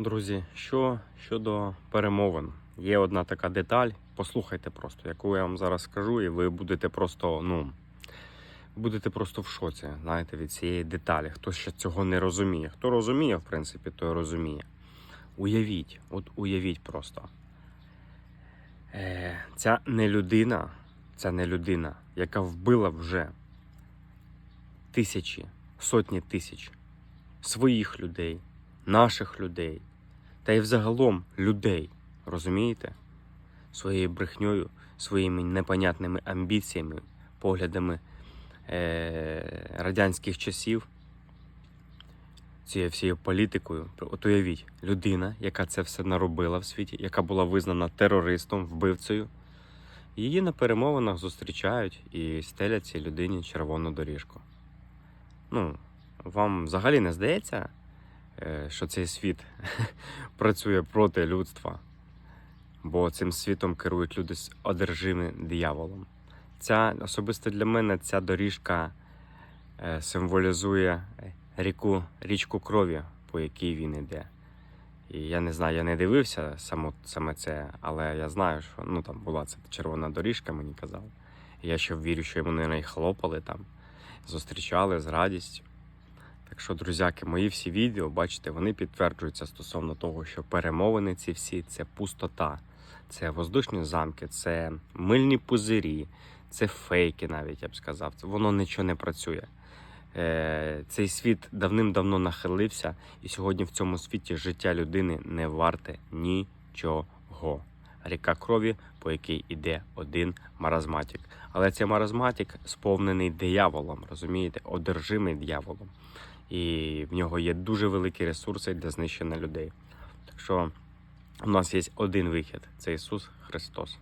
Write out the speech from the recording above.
Друзі, що щодо перемовин, є одна така деталь. Послухайте просто, яку я вам зараз скажу, і ви будете просто, ну, будете просто в шоці, знаєте, від цієї деталі. Хто ще цього не розуміє. Хто розуміє, в принципі, той розуміє. Уявіть, от уявіть просто. Е, ця не людина, ця не людина, яка вбила вже тисячі, сотні тисяч своїх людей, наших людей, та й взагалом людей, розумієте? Своєю брехньою, своїми непонятними амбіціями, поглядами е- радянських часів, цією всією політикою. От уявіть, людина, яка це все наробила в світі, яка була визнана терористом, вбивцею, її на перемовинах зустрічають і стелять цій людині червону доріжку. Ну, вам взагалі не здається, що цей світ працює проти людства, бо цим світом керують люди з одержими дияволом. Ця особисто для мене ця доріжка е, символізує ріку, річку крові, по якій він іде. І я не знаю, я не дивився само, саме це, але я знаю, що ну, там була ця червона доріжка, мені казали. Я ще вірю, що йому неї хлопали там, зустрічали з радістю. Так що, друзяки, мої всі відео, бачите, вони підтверджуються стосовно того, що перемовини ці всі це пустота, це воздушні замки, це мильні пузирі, це фейки, навіть я б сказав. Воно нічого не працює. Е, Цей світ давним-давно нахилився, і сьогодні в цьому світі життя людини не варте нічого. Ріка крові, по якій іде один маразматик. Але цей маразматик сповнений дияволом, розумієте, одержимий дияволом. І в нього є дуже великі ресурси для знищення людей. Так що у нас є один вихід це Ісус Христос.